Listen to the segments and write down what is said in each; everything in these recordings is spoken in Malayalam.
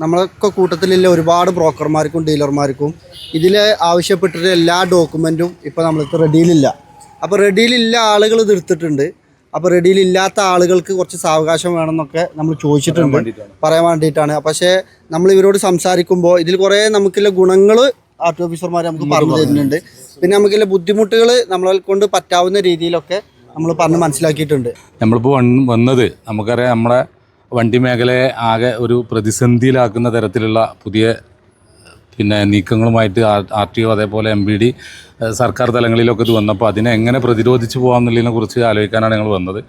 നമ്മളൊക്കെ കൂട്ടത്തിലുള്ള ഒരുപാട് ബ്രോക്കർമാർക്കും ഡീലർമാർക്കും ഇതിൽ ആവശ്യപ്പെട്ടിട്ട് എല്ലാ ഡോക്യുമെന്റും ഇപ്പോൾ നമ്മൾക്ക് റെഡിയിലില്ല. അപ്പോൾ റെഡിയിലില്ല ആളുകൾ ഇത് എടുത്തിട്ടുണ്ട്. അപ്പോൾ റെഡിയിലില്ലാത്ത ആളുകൾക്ക് കുറച്ച് സാവകാശം വേണമെന്നൊക്കെ നമ്മൾ ചോദിച്ചിട്ടുണ്ട്. പറയാൻ വേണ്ടിയിട്ടാണ്. പക്ഷേ നമ്മൾ ഇവരോട് സംസാരിക്കുമ്പോൾ ഇതിൽ കുറേ നമുക്കുള്ള ഗുണങ്ങൾ ആർ ടി ഓഫീസർമാർ നമുക്ക് പറഞ്ഞു തരുന്നുണ്ട്. പിന്നെ നമുക്കുള്ള ബുദ്ധിമുട്ടുകൾ നമ്മളെ കൊണ്ട് പറ്റാവുന്ന രീതിയിലൊക്കെ നമ്മൾ പറഞ്ഞ് മനസ്സിലാക്കിയിട്ടുണ്ട്. നമ്മളിപ്പോൾ വന്നത് നമുക്കറിയാം നമ്മുടെ വണ്ടി മേഖലയെ ആകെ ഒരു പ്രതിസന്ധിയിലാക്കുന്ന തരത്തിലുള്ള പുതിയ പിന്നെ നീക്കങ്ങളുമായിട്ട് ആർ ടി ഒ അതേപോലെ എം ബി ഡി സർക്കാർ തലങ്ങളിലൊക്കെ ഇത് വന്നപ്പോൾ അതിനെ എങ്ങനെ പ്രതിരോധിച്ച് പോകാമെന്നുള്ളതിനെ കുറിച്ച് ആലോചിക്കാനാണ് ഞങ്ങൾ വന്നത്.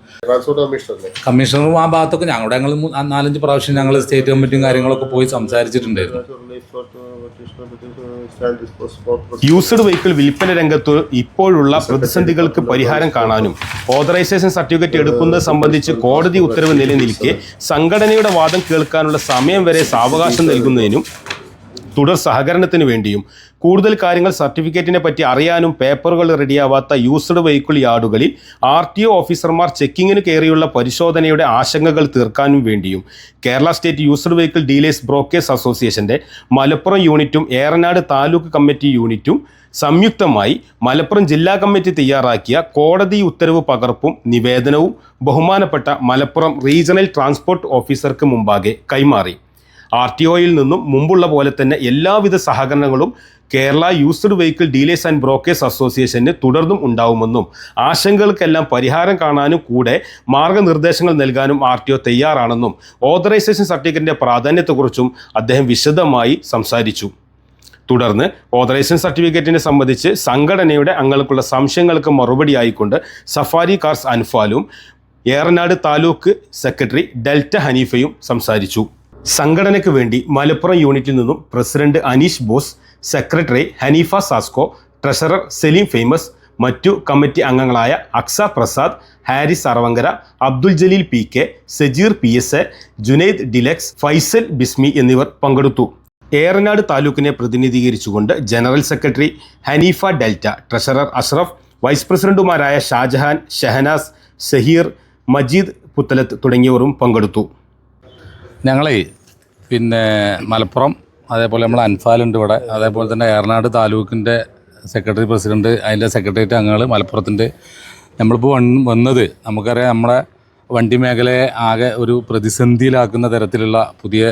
കമ്മീഷണറും ആ ഭാഗത്തൊക്കെ ഞങ്ങളുടെ ഞങ്ങൾ നാലഞ്ച് പ്രാവശ്യം ഞങ്ങൾ സ്റ്റേറ്റ് കമ്മിറ്റിയും കാര്യങ്ങളൊക്കെ പോയി സംസാരിച്ചിട്ടുണ്ടായിരുന്നു. യൂസ്ഡ് വെഹിക്കിൾ വിൽപ്പന രംഗത്ത് ഇപ്പോഴുള്ള പ്രതിസന്ധികൾക്ക് പരിഹാരം കാണാനും ഓതറൈസേഷൻ സർട്ടിഫിക്കറ്റ് എടുക്കുന്നത് സംബന്ധിച്ച് കോടതി ഉത്തരവ് നിലനിൽക്കെ സംഘടനയുടെ വാദം കേൾക്കാനുള്ള സമയം വരെ സാവകാശം നൽകുന്നതിനും തുടർ സഹകരണത്തിന് വേണ്ടിയും കൂടുതൽ കാര്യങ്ങൾ സർട്ടിഫിക്കറ്റിനെ പറ്റി അറിയാനും പേപ്പറുകൾ റെഡിയാവാത്ത യൂസ്ഡ് വെഹിക്കിൾ യാർഡുകളിൽ ആർ ടി ഒ ഓഫീസർമാർ ചെക്കിങ്ങിന് കയറിയുള്ള പരിശോധനയുടെ ആശങ്കകൾ തീർക്കാനും വേണ്ടിയും Kerala state used vehicle dealers brokers അസോസിയേഷന്റെ മലപ്പുറം യൂണിറ്റും ഏറനാട് താലൂക്ക് കമ്മിറ്റി യൂണിറ്റും സംയുക്തമായി മലപ്പുറം ജില്ലാ കമ്മിറ്റി തയ്യാറാക്കിയ കോടതി ഉത്തരവ് പകർപ്പും നിവേദനവും ബഹുമാനപ്പെട്ട മലപ്പുറം റീജിയണൽ ട്രാൻസ്പോർട്ട് ഓഫീസർക്ക് മുമ്പാകെ കൈമാറി. ആർ ടി ഒയിൽ നിന്നും മുമ്പുള്ള പോലെ തന്നെ എല്ലാവിധ സഹകരണങ്ങളും Kerala used vehicle dealers and brokers അസോസിയേഷന് തുടർന്നും ഉണ്ടാവുമെന്നും ആശങ്കകൾക്കെല്ലാം പരിഹാരം കാണാനും കൂടെ മാർഗനിർദ്ദേശങ്ങൾ നൽകാനും ആർ ടി ഒ തയ്യാറാണെന്നും ഓതറൈസേഷൻ സർട്ടിഫിക്കറ്റിന്റെ പ്രാധാന്യത്തെക്കുറിച്ചും അദ്ദേഹം വിശദമായി സംസാരിച്ചു. തുടർന്ന് ഓതറൈസേഷൻ സർട്ടിഫിക്കറ്റിനെ സംബന്ധിച്ച് സംഘടനയുടെ അംഗങ്ങൾക്കുള്ള സംശയങ്ങൾക്ക് മറുപടിയായിക്കൊണ്ട് സഫാരി കാർസ് അൻഫാലും ഏറനാട് താലൂക്ക് സെക്രട്ടറി ഡെൽറ്റ ഹനീഫയും സംസാരിച്ചു. സംഘടനയ്ക്ക് വേണ്ടി മലപ്പുറം യൂണിറ്റിൽ നിന്നും president Aneesh Bose secretary Haneefa Sasco treasurer Saleem Famous മറ്റു കമ്മിറ്റി അംഗങ്ങളായ Aksa Prasad Haris Aravankara Abdul Jaleel P K Sajeer P S A Junaid Deluxe Faisal Bismi എന്നിവർ പങ്കെടുത്തു. ഏറനാട് താലൂക്കിനെ പ്രതിനിധീകരിച്ചുകൊണ്ട് general secretary Haneefa Delta treasurer Ashraf vice പ്രസിഡന്റുമാരായ ഷാജഹാൻ ഷഹനാസ് ഷഹീർ മജീദ് പുത്തലത്ത് തുടങ്ങിയവരും പങ്കെടുത്തു. ഞങ്ങളെ പിന്നെ മലപ്പുറം അതേപോലെ നമ്മൾ അൻഫാലുണ്ട് ഇവിടെ. അതേപോലെ തന്നെ ഏറനാട് താലൂക്കിന്റെ സെക്രട്ടറി പ്രസിഡന്റ് അതിന്റെ സെക്രട്ടേറിയറ്റ് അംഗങ്ങൾ മലപ്പുറത്തിന്റെ. നമ്മളിപ്പോൾ വന്ന് വന്നത് നമുക്കറിയാം നമ്മുടെ വണ്ടി മേഖലയെ ആകെ ഒരു പ്രതിസന്ധിയിലാക്കുന്ന തരത്തിലുള്ള പുതിയ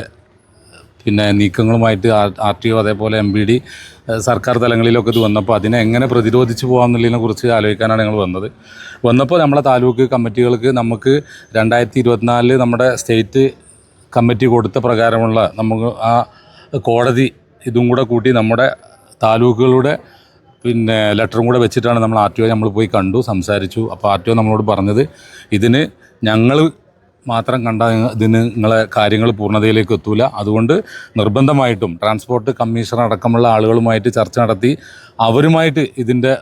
പിന്നെ നീക്കങ്ങളുമായിട്ട് ആർ ടി ഒ അതേപോലെ എം ബി ഡി സർക്കാർ തലങ്ങളിലൊക്കെ ഇത് വന്നപ്പോൾ അതിനെ എങ്ങനെ പ്രതിരോധിച്ച് പോകാമെന്നുള്ളതിനെ കുറിച്ച് ആലോചിക്കാനാണ് ഞങ്ങൾ വന്നത്. വന്നപ്പോൾ നമ്മളെ താലൂക്ക് കമ്മിറ്റികൾക്ക് നമുക്ക് രണ്ടായിരത്തി ഇരുപത്തിനാലിൽ നമ്മുടെ സ്റ്റേറ്റ് കമ്മിറ്റി കൊടുത്ത പ്രകാരമുള്ള നമുക്ക് ആ കോടതി ഇതും കൂടെ കൂട്ടി നമ്മുടെ താലൂക്കുകളുടെ പിന്നെ ലെറ്ററും കൂടെ വെച്ചിട്ടാണ് നമ്മൾ ആർ ടി ഒ നമ്മൾ പോയി കണ്ടു സംസാരിച്ചു. അപ്പോൾ ആർ ടി ഒ നമ്മളോട് പറഞ്ഞത് ഇതിന് ഞങ്ങൾ മാത്രം കണ്ട ഇതിന് നിങ്ങളെ കാര്യങ്ങൾ പൂർണതയിലേക്ക് എത്തൂല. അതുകൊണ്ട് നിർബന്ധമായിട്ടും ട്രാൻസ്പോർട്ട് കമ്മീഷണർ അടക്കമുള്ള ആളുകളുമായിട്ട് ചർച്ച നടത്തി അവരുമായിട്ട് ഇതിന്റെ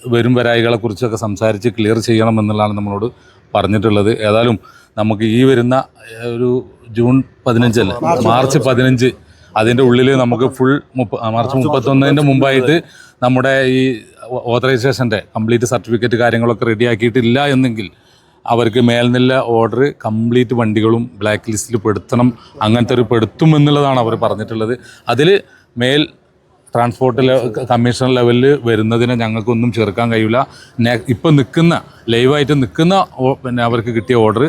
വരും വരായികളെക്കുറിച്ചൊക്കെ സംസാരിച്ച് ക്ലിയർ ചെയ്യണം എന്നുള്ളതാണ് നമ്മളോട് പറഞ്ഞിട്ടുള്ളത്. ഏതായാലും നമുക്ക് ഈ വരുന്ന ഒരു ജൂൺ പതിനഞ്ചല്ല? മാർച്ച് പതിനഞ്ച്. അതിന്റെ ഉള്ളിൽ നമുക്ക് ഫുൾ മുപ്പ മാർച്ച് മുപ്പത്തൊന്നിന്റെ മുമ്പായിട്ട് നമ്മുടെ ഈ ഓതറൈസേഷന്റെ കംപ്ലീറ്റ് സർട്ടിഫിക്കറ്റ് കാര്യങ്ങളൊക്കെ റെഡിയാക്കിയിട്ടില്ല എന്നെങ്കിൽ അവർക്ക് മേൽനില ഓർഡർ കംപ്ലീറ്റ് വണ്ടികളും ബ്ലാക്ക് ലിസ്റ്റിൽ പെടുത്തണം. അങ്ങനത്തെ ഒരു പെടുത്തും എന്നുള്ളതാണ് അവർ പറഞ്ഞിട്ടുള്ളത്. അതിൽ മേൽ ട്രാൻസ്പോർട്ട് കമ്മീഷണർ കമ്മീഷൻ ലെവലിൽ വരുന്നതിനെ ഞങ്ങൾക്കൊന്നും ചെറുക്കാൻ കഴിയില്ല ഇപ്പം നിൽക്കുന്ന ലൈവായിട്ട് നിൽക്കുന്ന പിന്നെ അവർക്ക് കിട്ടിയ ഓർഡർ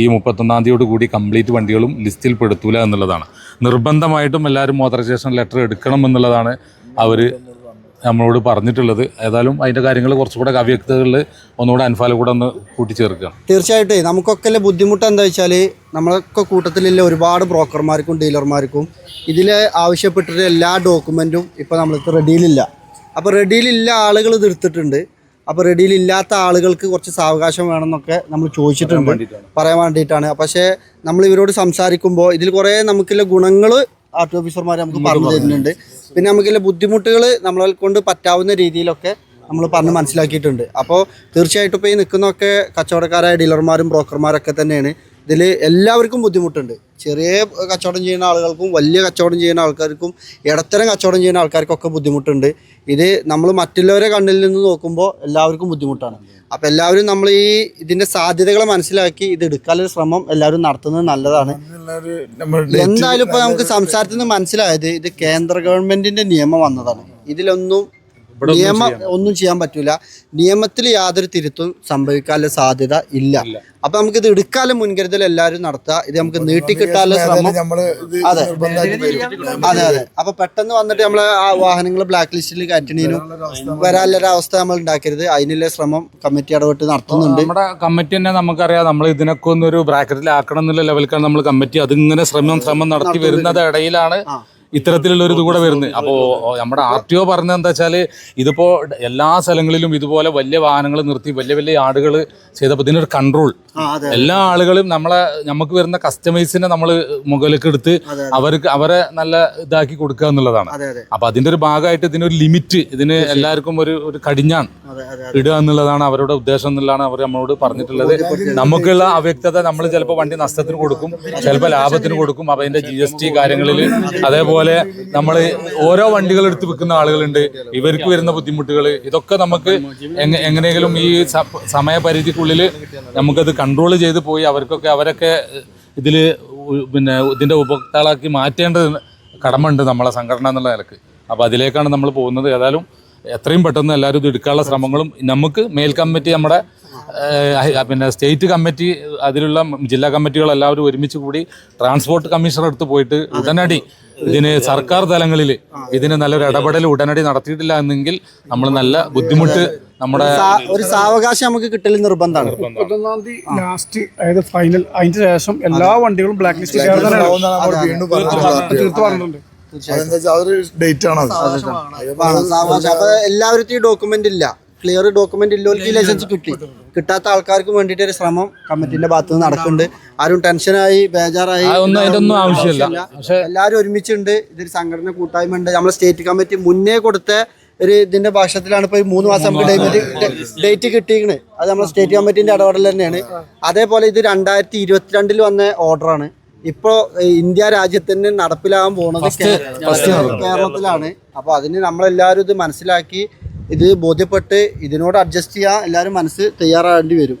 ഈ മുപ്പത്തൊന്നാം തീയതിയോട് കൂടി കംപ്ലീറ്റ് വണ്ടികളും ലിസ്റ്റിൽ പെടുത്തൂല എന്നുള്ളതാണ്. നിർബന്ധമായിട്ടും എല്ലാവരും ഓതറൈസേഷൻ ലെറ്റർ എടുക്കണം എന്നുള്ളതാണ് അവർ നമ്മളോട് പറഞ്ഞിട്ടുള്ളത്. ഏതായാലും അതിന്റെ കാര്യങ്ങൾ കുറച്ചുകൂടെ അവ്യക്തതകളിൽ ഒന്നുകൂടെ അൻഫാല കൂടെ ഒന്ന് കൂട്ടിച്ചേർക്കുക തീർച്ചയായിട്ടും നമുക്കൊക്കെ ബുദ്ധിമുട്ട് എന്താ വെച്ചാൽ നമ്മളൊക്കെ കൂട്ടത്തിലുള്ള ഒരുപാട് ബ്രോക്കർമാർക്കും ഡീലർമാർക്കും ഇതിൽ ആവശ്യപ്പെട്ടിട്ട് എല്ലാ ഡോക്യുമെന്റും ഇപ്പോൾ നമ്മൾക്ക് റെഡിയിലില്ല അപ്പോൾ റെഡിയിലില്ല ആളുകൾ ഇത് എടുത്തിട്ടുണ്ട്. അപ്പോൾ റെഡിയിൽ ഇല്ലാത്ത ആളുകൾക്ക് കുറച്ച് സാവകാശം വേണമെന്നൊക്കെ നമ്മൾ ചോദിച്ചിട്ടുണ്ട്. പറയാൻ വേണ്ടിയിട്ടാണ്. പക്ഷേ നമ്മൾ ഇവരോട് സംസാരിക്കുമ്പോൾ ഇതിൽ കുറേ നമുക്കുള്ള ഗുണങ്ങൾ ആർട്ട് ഓഫീസർമാർ നമുക്ക് പറഞ്ഞു തരുന്നുണ്ട്. പിന്നെ നമുക്കുള്ള ബുദ്ധിമുട്ടുകൾ നമ്മളെ കൊണ്ട് പറ്റാവുന്ന രീതിയിലൊക്കെ നമ്മൾ പറഞ്ഞ് മനസ്സിലാക്കിയിട്ടുണ്ട്. അപ്പോൾ തീർച്ചയായിട്ടും ഇപ്പോൾ ഈ നിൽക്കുന്നൊക്കെ കച്ചവടക്കാരായ ഡീലർമാരും ബ്രോക്കർമാരൊക്കെ തന്നെയാണ്. ഇതിൽ എല്ലാവർക്കും ബുദ്ധിമുട്ടുണ്ട്. ചെറിയ കച്ചവടം ചെയ്യുന്ന ആളുകൾക്കും വലിയ കച്ചവടം ചെയ്യുന്ന ആൾക്കാർക്കും ഇടത്തരം കച്ചവടം ചെയ്യുന്ന ആൾക്കാർക്കൊക്കെ ബുദ്ധിമുട്ടുണ്ട്. ഇത് നമ്മൾ മറ്റുള്ളവരെ കണ്ണിൽ നിന്ന് നോക്കുമ്പോൾ എല്ലാവർക്കും ബുദ്ധിമുട്ടാണ്. അപ്പോൾ എല്ലാവരും നമ്മൾ ഈ ഇതിന്റെ സാധ്യതകളെ മനസ്സിലാക്കി ഇത് എടുക്കാനുള്ള ശ്രമം എല്ലാവരും നടത്തുന്നത് നല്ലതാണ്. എന്തായാലും ഇപ്പോൾ നമുക്ക് സംസാരത്തിൽ നിന്ന് മനസ്സിലായത് ഇത് കേന്ദ്ര ഗവൺമെന്റിന്റെ നിയമം വന്നതാണ്. ഇതിലൊന്നും നിയമം ഒന്നും ചെയ്യാൻ പറ്റൂല. നിയമത്തിൽ യാതൊരു തിരുത്തും സംഭവിക്കാനുള്ള സാധ്യത ഇല്ല. അപ്പൊ നമുക്ക് ഇത് എടുക്കാലും മുൻകരുതൽ എല്ലാവരും നടത്തുക. ഇത് നമുക്ക് നീട്ടിക്കിട്ടാലും ശ്രമം. അതെ. അതെ അതെ. അപ്പൊ പെട്ടെന്ന് വന്നിട്ട് നമ്മളെ ആ വാഹനങ്ങൾ ബ്ലാക്ക് ലിസ്റ്റിൽ കയറ്റണീനും വരാനുള്ളൊരു അവസ്ഥ നമ്മൾ ഉണ്ടാക്കരുത്. അതിനുള്ള ശ്രമം കമ്മിറ്റി ഇടപെട്ട് നടത്തുന്നുണ്ട്. നമ്മുടെ കമ്മിറ്റി തന്നെ നമുക്കറിയാം നമ്മൾ ഇതിനൊക്കെ ഒന്നൊരു ബ്രാക്കറ്റിൽ ബ്രാക്കറ്റിലാക്കണം എന്നുള്ള ലെവലിലാണ് നമ്മൾ കമ്മിറ്റി. അതിങ്ങനെ ശ്രമം ശ്രമം നടത്തി വരുന്നത് ഇടയിലാണ് ഇത്തരത്തിലുള്ള ഒരു ഇത് കൂടെ വരുന്നത് അപ്പോൾ നമ്മുടെ ആർ ടി ഒ പറഞ്ഞത് എന്താ വെച്ചാൽ ഇതിപ്പോൾ എല്ലാ സ്ഥലങ്ങളിലും ഇതുപോലെ വലിയ വാഹനങ്ങൾ നിർത്തി വലിയ വലിയ ആടുകൾ ചെയ്തപ്പോൾ ഇതിനൊരു കൺട്രോൾ എല്ലാ ആളുകളും നമ്മളെ നമുക്ക് വരുന്ന കസ്റ്റമേഴ്സിനെ നമ്മൾ മുകളിലേക്ക് എടുത്ത് അവർക്ക് അവരെ നല്ല ഇതാക്കി കൊടുക്കുക എന്നുള്ളതാണ്. അതെ അതെ. അപ്പൊ അതിന്റെ ഒരു ഭാഗമായിട്ട് ഇതിനൊരു ലിമിറ്റ് ഇതിന് എല്ലാവർക്കും ഒരു ഒരു കടിഞ്ഞാൻ ഇടുക എന്നുള്ളതാണ് അവരുടെ ഉദ്ദേശം എന്നുള്ളതാണ് അവർ നമ്മളോട് പറഞ്ഞിട്ടുള്ളത്. നമുക്കുള്ള അവ്യക്തത നമ്മൾ ചിലപ്പോൾ വണ്ടി നഷ്ടത്തിന് കൊടുക്കും ചിലപ്പോൾ ലാഭത്തിന് കൊടുക്കും അപ്പൊ അതിന്റെ ജി എസ് ടി കാര്യങ്ങളിൽ അതേപോലെ നമ്മൾ ഓരോ വണ്ടികൾ എടുത്ത് വിൽക്കുന്ന ആളുകളുണ്ട്. ഇവർക്ക് വരുന്ന ബുദ്ധിമുട്ടുകൾ ഇതൊക്കെ നമുക്ക് എങ്ങനെയെങ്കിലും ഈ സമയപരിധിക്കുള്ളിൽ നമുക്കത് കൺട്രോൾ ചെയ്ത് പോയി അവർക്കൊക്കെ അവരൊക്കെ ഇതിൽ പിന്നെ ഇതിന്റെ ഉപഭോക്താക്കളാക്കി കടമ കടമുണ്ട് നമ്മളെ സംഘടന എന്നുള്ള നിലയ്ക്ക്. അപ്പോൾ അതിലേക്കാണ് നമ്മൾ പോകുന്നത്. ഏതായാലും എത്രയും പെട്ടെന്ന് എല്ലാവരും ഇത് എടുക്കാനുള്ള ശ്രമങ്ങളും നമുക്ക് മേൽ കമ്മിറ്റി നമ്മുടെ പിന്നെ സ്റ്റേറ്റ് കമ്മിറ്റി അതിലുള്ള ജില്ലാ കമ്മിറ്റികൾ എല്ലാവരും ഒരുമിച്ച് കൂടി ട്രാൻസ്പോർട്ട് കമ്മീഷണർ അടുത്ത് പോയിട്ട് ഉടനടി ഇതിന് സർക്കാർ തലങ്ങളിൽ ഇതിന് നല്ലൊരു ഇടപെടൽ ഉടനടി നടത്തിയിട്ടില്ല എന്നെങ്കിൽ നമ്മൾ നല്ല ബുദ്ധിമുട്ട് നമ്മുടെ ഒരു സാവകാശം നമുക്ക് കിട്ടൽ നിർബന്ധമാണ്. മുപ്പത്തൊന്നാം തീയതി ലാസ്റ്റ് അതായത് ഫൈനൽ അതിന് ശേഷം എല്ലാ വണ്ടികളും ബ്ലാക്ക് ലിസ്റ്റ് തീർത്ത് പറഞ്ഞിട്ടുണ്ട്. അതൊരു ഡേറ്റ് ആണ് എല്ലാവരും ഈ ഡോക്യുമെന്റ് ഇല്ല. ക്ലിയർ ഡോക്യുമെന്റ് ഇല്ലോർക്ക് ലൈസൻസ് കിട്ടി. കിട്ടാത്ത ആൾക്കാർക്ക് വേണ്ടിയിട്ട് ഒരു ശ്രമം കമ്മിറ്റിന്റെ ഭാഗത്ത് നിന്ന് നടക്കുന്നുണ്ട്. ആരും ടെൻഷനായി ബേജാറായി അതിന്റെ ആവശ്യമില്ല. എല്ലാവരും ഒരുമിച്ചുണ്ട്. ഇതൊരു സംഘടന കൂട്ടായ്മ ഉണ്ട് നമ്മളെ സ്റ്റേറ്റ് കമ്മിറ്റി മുന്നേ കൊടുത്ത ഒരു ഇതിന്റെ ഭാഷത്തിലാണ് ഇപ്പൊ മൂന്ന് മാസം നമുക്ക് ഡേറ്റ് കിട്ടിയിരിക്കുന്നത് അത് നമ്മളെ സ്റ്റേറ്റ് കമ്മിറ്റിന്റെ ഇടപെടൽ തന്നെയാണ്. അതേപോലെ ഇത് രണ്ടായിരത്തി ഇരുപത്തിരണ്ടിൽ വന്ന ഓർഡറാണ് ഇപ്പോ ഇന്ത്യ രാജ്യത്തിന് നടപ്പിലാകാൻ പോണത് കേരളത്തിലാണ്. അപ്പൊ അതിന് നമ്മളെല്ലാവരും ഇത് മനസ്സിലാക്കി ഇത് ബോധ്യപ്പെട്ട് ഇതിനോട് അഡ്ജസ്റ്റ് ചെയ്യാൻ എല്ലാവരും മനസ്സ് തയ്യാറാകേണ്ടി വരും.